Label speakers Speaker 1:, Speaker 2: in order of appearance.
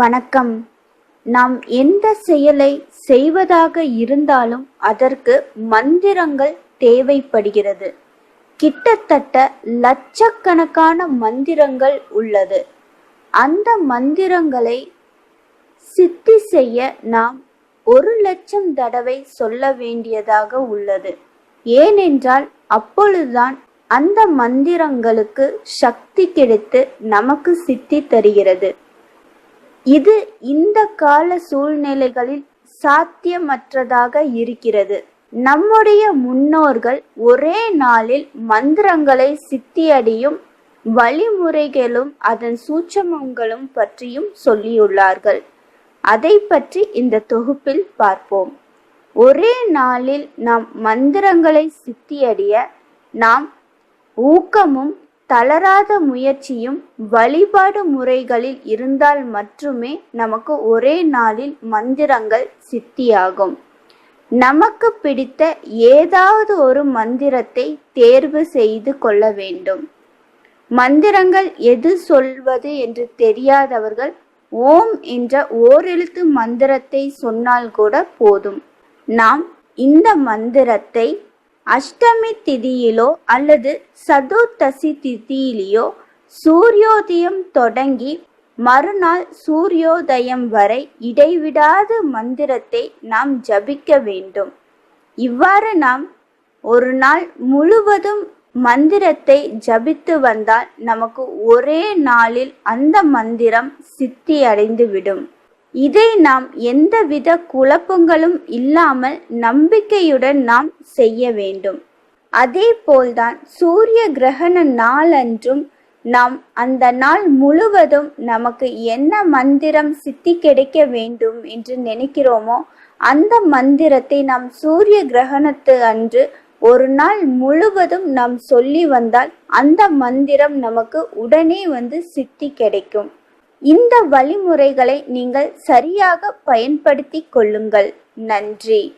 Speaker 1: வணக்கம். நாம் எந்த செயலை செய்வதாக இருந்தாலும் அதற்கு மந்திரங்கள் தேவைப்படுகிறது. கிட்டத்தட்ட லட்சக்கணக்கான மந்திரங்கள் உள்ளது. அந்த மந்திரங்களை சித்தி செய்ய நாம் ஒரு லட்சம் தடவை சொல்ல வேண்டியதாக உள்ளது. ஏனென்றால் அப்பொழுதுதான் அந்த மந்திரங்களுக்கு சக்தி கிடைத்து நமக்கு சித்தி தருகிறது. இது இந்த கால சூழ்நிலைகளில் சாத்தியமற்றதாக இருக்கிறது. நம்முடைய முன்னோர்கள் ஒரே நாளில் மந்திரங்களை சித்தியடியும் வழிமுறைகளும் அதன் சூட்சமங்களும் பற்றியும் சொல்லியுள்ளார்கள். அதை பற்றி இந்த தொகுப்பில் பார்ப்போம். ஒரே நாளில் நாம் மந்திரங்களை சித்தியடிய நாம் ஊக்கமும் தளராத முயற்சியும் வழிபாடு முறைகளில் இருந்தால் மட்டுமே நமக்கு ஒரே நாளில் மந்திரங்கள் சித்தியாகும். நமக்கு பிடித்த ஏதாவது ஒரு மந்திரத்தை தேர்வு செய்து கொள்ள வேண்டும். மந்திரங்கள் எது சொல்வது என்று தெரியாதவர்கள் ஓம் என்ற ஓரெழுத்து மந்திரத்தை சொன்னால் கூட போதும். நாம் இந்த மந்திரத்தை அஷ்டமி திதியிலோ அல்லது சதுர்த்தசி திதியிலோ சூரியோதயம் தொடங்கி மறுநாள் சூரியோதயம் வரை இடைவிடாத மந்திரத்தை நாம் ஜபிக்க வேண்டும். இவ்வாறு நாம் ஒரு நாள் முழுவதும் மந்திரத்தை ஜபித்து வந்தால் நமக்கு ஒரே நாளில் அந்த மந்திரம் சித்தி அடைந்து விடும் இதை நாம் எந்தவித குழப்பங்களும் இல்லாமல் நம்பிக்கையுடன் நாம் செய்ய வேண்டும். அதே போல்தான் சூரிய கிரகண நாளன்றும் நாம் அந்த நாள் முழுவதும் நமக்கு என்ன மந்திரம் சித்தி கிடைக்க வேண்டும் என்று நினைக்கிறோமோ அந்த மந்திரத்தை நாம் சூரிய கிரகணத்து அன்று ஒரு நாள் முழுவதும் நாம் சொல்லி வந்தால் அந்த மந்திரம் நமக்கு உடனே வந்து சித்தி கிடைக்கும். இந்த வழிமுறைகளை நீங்கள் சரியாக பயன்படுத்திக் கொள்ளுங்கள். நன்றி.